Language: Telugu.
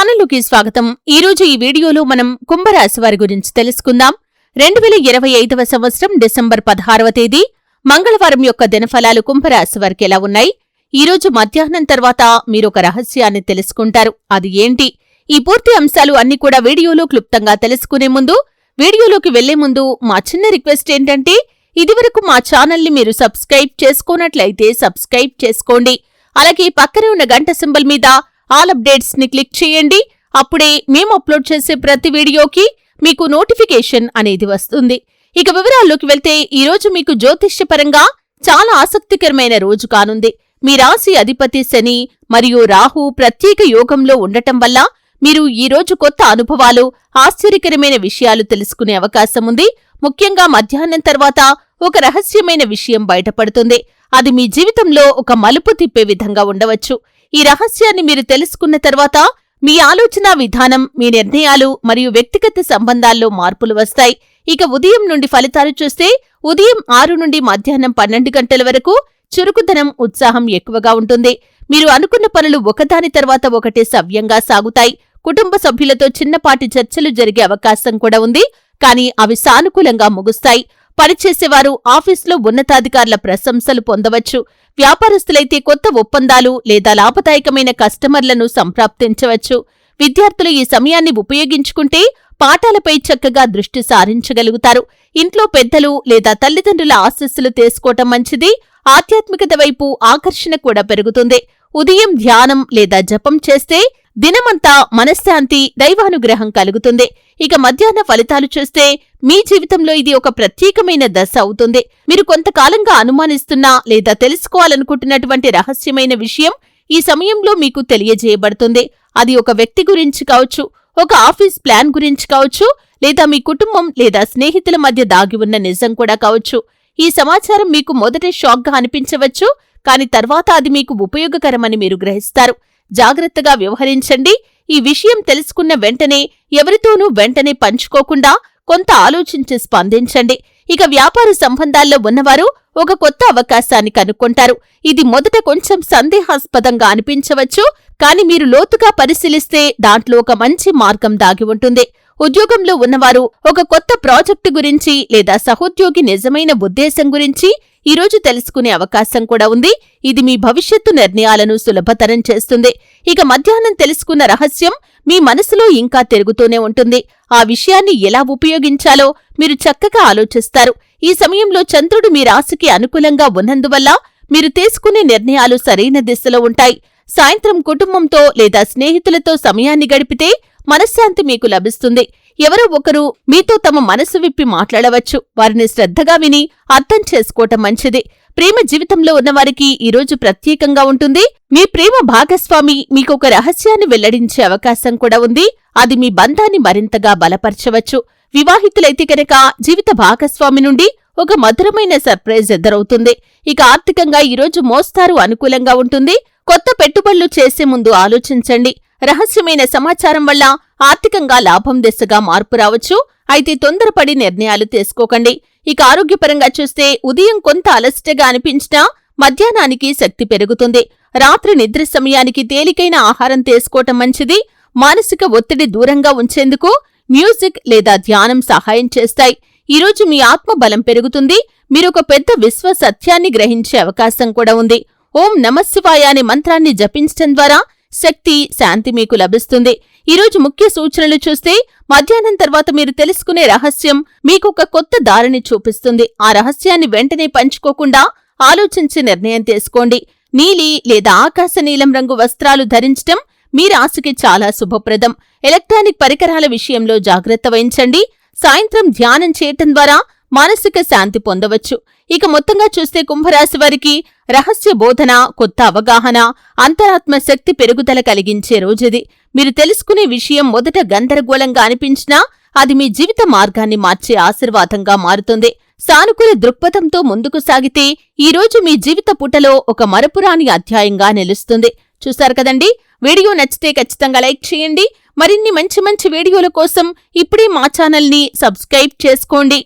ఛానల్లోకి స్వాగతం. ఈరోజు ఈ వీడియోలో మనం కుంభరాశి వారి గురించి తెలుసుకుందాం. రెండు వేల ఇరవై ఐదవ సంవత్సరం డిసెంబర్ పదహారవ తేదీ. మంగళవారం యొక్క దినఫలాలు కుంభరాశి వారికి ఎలా ఉన్నాయి? ఈ రోజు మధ్యాహ్నం తర్వాత మీరొక రహస్యాన్ని తెలుసుకుంటారు. అది ఏంటి? ఈ పూర్తి అంశాలు అన్ని కూడా వీడియోలో క్లుప్తంగా తెలుసుకునే ముందు వీడియోలోకి వెళ్ళే ముందు మా చిన్న రిక్వెస్ట్ ఏంటంటే ఇదివరకు మా ఛానల్ని మీరు సబ్స్క్రైబ్ చేసుకోనట్లయితే సబ్స్క్రైబ్ చేసుకోండి. అలాగే పక్కనే ఉన్న గంట సింబల్ మీద ఆల్ అప్డేట్స్ని క్లిక్ చేయండి. అప్పుడే మేము అప్లోడ్ చేసే ప్రతి వీడియోకి మీకు నోటిఫికేషన్ అనేది వస్తుంది. ఇక వివరాల్లోకి వెళ్తే ఈ రోజు మీకు జ్యోతిష్యపరంగా చాలా ఆసక్తికరమైన రోజు కానుంది. మీ రాశి అధిపతి శని మరియు రాహు ప్రత్యేక యోగంలో ఉండటం వల్ల మీరు ఈ రోజు కొత్త అనుభవాలు ఆశ్చర్యకరమైన విషయాలు తెలుసుకునే అవకాశం ఉంది. ముఖ్యంగా మధ్యాహ్నం తర్వాత ఒక రహస్యమైన విషయం బయటపడుతుంది. అది మీ జీవితంలో ఒక మలుపు తిప్పే విధంగా ఉండవచ్చు. ఈ రహస్యాన్ని మీరు తెలుసుకున్న తర్వాత మీ ఆలోచన విధానం మీ నిర్ణయాలు మరియు వ్యక్తిగత సంబంధాల్లో మార్పులు వస్తాయి. ఇక ఉదయం నుండి ఫలితాలు చూస్తే ఉదయం ఆరు నుండి మధ్యాహ్నం పన్నెండు గంటల వరకు చురుకుదనం ఉత్సాహం ఎక్కువగా ఉంటుంది. మీరు అనుకున్న పనులు ఒకదాని తర్వాత ఒకటి సవ్యంగా సాగుతాయి. కుటుంబ సభ్యులతో చిన్నపాటి చర్చలు జరిగే అవకాశం కూడా ఉంది. కానీ అవి సానుకూలంగా ముగుస్తాయి. పనిచేసేవారు ఆఫీసులో ఉన్నతాధికారుల ప్రశంసలు పొందవచ్చు. వ్యాపారస్తులైతే కొత్త ఒప్పందాలు లేదా లాభదాయకమైన కస్టమర్లను సంప్రాప్తించవచ్చు. విద్యార్థులు ఈ సమయాన్ని ఉపయోగించుకుంటే పాఠాలపై చక్కగా దృష్టి సారించగలుగుతారు. ఇంట్లో పెద్దలు లేదా తల్లిదండ్రుల ఆశస్సులు తీసుకోవటం మంచిది. ఆధ్యాత్మికత వైపు ఆకర్షణ కూడా పెరుగుతుంది. ఉదయం ధ్యానం లేదా జపం చేస్తే దినమంతా మనశ్శాంతి దైవానుగ్రహం కలుగుతుంది. ఇక మధ్యాహ్న ఫలితాలు చూస్తే మీ జీవితంలో ఇది ఒక ప్రత్యేకమైన దశ అవుతుంది. మీరు కొంతకాలంగా అనుమానిస్తున్న లేదా తెలుసుకోవాలనుకుంటున్నటువంటి రహస్యమైన విషయం ఈ సమయంలో మీకు తెలియజేయబడుతుంది. అది ఒక వ్యక్తి గురించి కావచ్చు ఒక ఆఫీస్ ప్లాన్ గురించి కావచ్చు లేదా మీ కుటుంబం లేదా స్నేహితుల మధ్య దాగి ఉన్న నిజం కూడా కావచ్చు. ఈ సమాచారం మీకు మొదట షాక్గా అనిపించవచ్చు కాని తర్వాత అది మీకు ఉపయోగకరమని మీరు గ్రహిస్తారు. జాగ్రత్తగా వ్యవహరించండి. ఈ విషయం తెలుసుకున్న వెంటనే ఎవరితోనూ వెంటనే పంచుకోకుండా కొంత ఆలోచించి స్పందించండి. ఇక వ్యాపార సంబంధాల్లో ఉన్నవారు ఒక కొత్త అవకాశాన్ని కనుక్కుంటారు. ఇది మొదట కొంచెం సందేహాస్పదంగా అనిపించవచ్చు కాని మీరు లోతుగా పరిశీలిస్తే దాంట్లో ఒక మంచి మార్గం దాగి ఉంటుంది. ఉద్యోగంలో ఉన్నవారు ఒక కొత్త ప్రాజెక్టు గురించి లేదా సహోద్యోగి నిజమైన ఉద్దేశం గురించి ఈరోజు తెలుసుకునే అవకాశం కూడా ఉంది. ఇది మీ భవిష్యత్తు నిర్ణయాలను సులభతరం చేస్తుంది. ఇక మధ్యాహ్నం తెలుసుకున్న రహస్యం మీ మనసులో ఇంకా తిరుగుతూనే ఉంటుంది. ఆ విషయాన్ని ఎలా ఉపయోగించాలో మీరు చక్కగా ఆలోచిస్తారు. ఈ సమయంలో చంద్రుడు మీ రాశికి అనుకూలంగా ఉన్నందువల్ల మీరు తీసుకునే నిర్ణయాలు సరైన దిశలో ఉంటాయి. సాయంత్రం కుటుంబంతో లేదా స్నేహితులతో సమయాన్ని గడిపితే మనశ్శాంతి మీకు లభిస్తుంది. ఎవరో ఒకరు మీతో తమ మనసు విప్పి మాట్లాడవచ్చు. వారిని శ్రద్ధగా విని అర్థం చేసుకోవటం మంచిది. ప్రేమ జీవితంలో ఉన్నవారికి ఈరోజు ప్రత్యేకంగా ఉంటుంది. మీ ప్రేమ భాగస్వామి మీకు ఒక రహస్యాన్ని వెల్లడించే అవకాశం కూడా ఉంది. అది మీ బంధాన్ని మరింతగా బలపరచవచ్చు. వివాహితులైతే కనుక జీవిత భాగస్వామి నుండి ఒక మధురమైన సర్ప్రైజ్ ఎదురవుతుంది. ఇక ఆర్థికంగా ఈరోజు మోస్తారు అనుకూలంగా ఉంటుంది. కొత్త పెట్టుబడులు చేసే ముందు ఆలోచించండి. రహస్యమైన సమాచారం వల్ల ఆర్థికంగా లాభం దిశగా మార్పు రావచ్చు. అయితే తొందరపడి నిర్ణయాలు తీసుకోకండి. ఇక ఆరోగ్యపరంగా చూస్తే ఉదయం కొంత అలసటగా అనిపించినా మధ్యాహ్నానికి శక్తి పెరుగుతుంది. రాత్రి నిద్ర సమయానికి తేలికైన ఆహారం తీసుకోవటం మంచిది. మానసిక ఒత్తిడి దూరంగా ఉంచేందుకు మ్యూజిక్ లేదా ధ్యానం సహాయం చేస్తాయి. ఈరోజు మీ ఆత్మ బలం పెరుగుతుంది. మీరొక పెద్ద విశ్వ సత్యాన్ని గ్రహించే అవకాశం కూడా ఉంది. ఓం నమశివాయ అనే మంత్రాన్ని జపించటం ద్వారా శక్తి శాంతి మీకు లభిస్తుంది. ఈరోజు ముఖ్య సూచనలు చూస్తే మధ్యాహ్నం తర్వాత మీరు తెలుసుకునే రహస్యం మీకొక కొత్త దారిని చూపిస్తుంది. ఆ రహస్యాన్ని వెంటనే పంచుకోకుండా ఆలోచించి నిర్ణయం తీసుకోండి. నీలి లేదా ఆకాశ నీలం రంగు వస్త్రాలు ధరించటం మీ రాశికి చాలా శుభప్రదం. ఎలక్ట్రానిక్ పరికరాల విషయంలో జాగ్రత్త వహించండి. సాయంత్రం ధ్యానం చేయటం ద్వారా మానసిక శాంతి పొందవచ్చు. ఇక మొత్తంగా చూస్తే కుంభరాశి వారికి రహస్య బోధన కొత్త అవగాహన అంతరాత్మ శక్తి పెరుగుదల కలిగించే రోజుది. మీరు తెలుసుకునే విషయం మొదట గందరగోళంగా అనిపించినా అది మీ జీవిత మార్గాన్ని మార్చే ఆశీర్వాదంగా మారుతుంది. సానుకూల దృక్పథంతో ముందుకు సాగితే ఈ రోజు మీ జీవిత పుటలో ఒక మరపురాని అధ్యాయంగా నిలుస్తుంది. చూశారు కదండి? వీడియో నచ్చితే ఖచ్చితంగా లైక్ చేయండి. మరిన్ని మంచి మంచి వీడియోల కోసం ఇప్పుడే మా ఛానల్ని సబ్స్క్రైబ్ చేసుకోండి.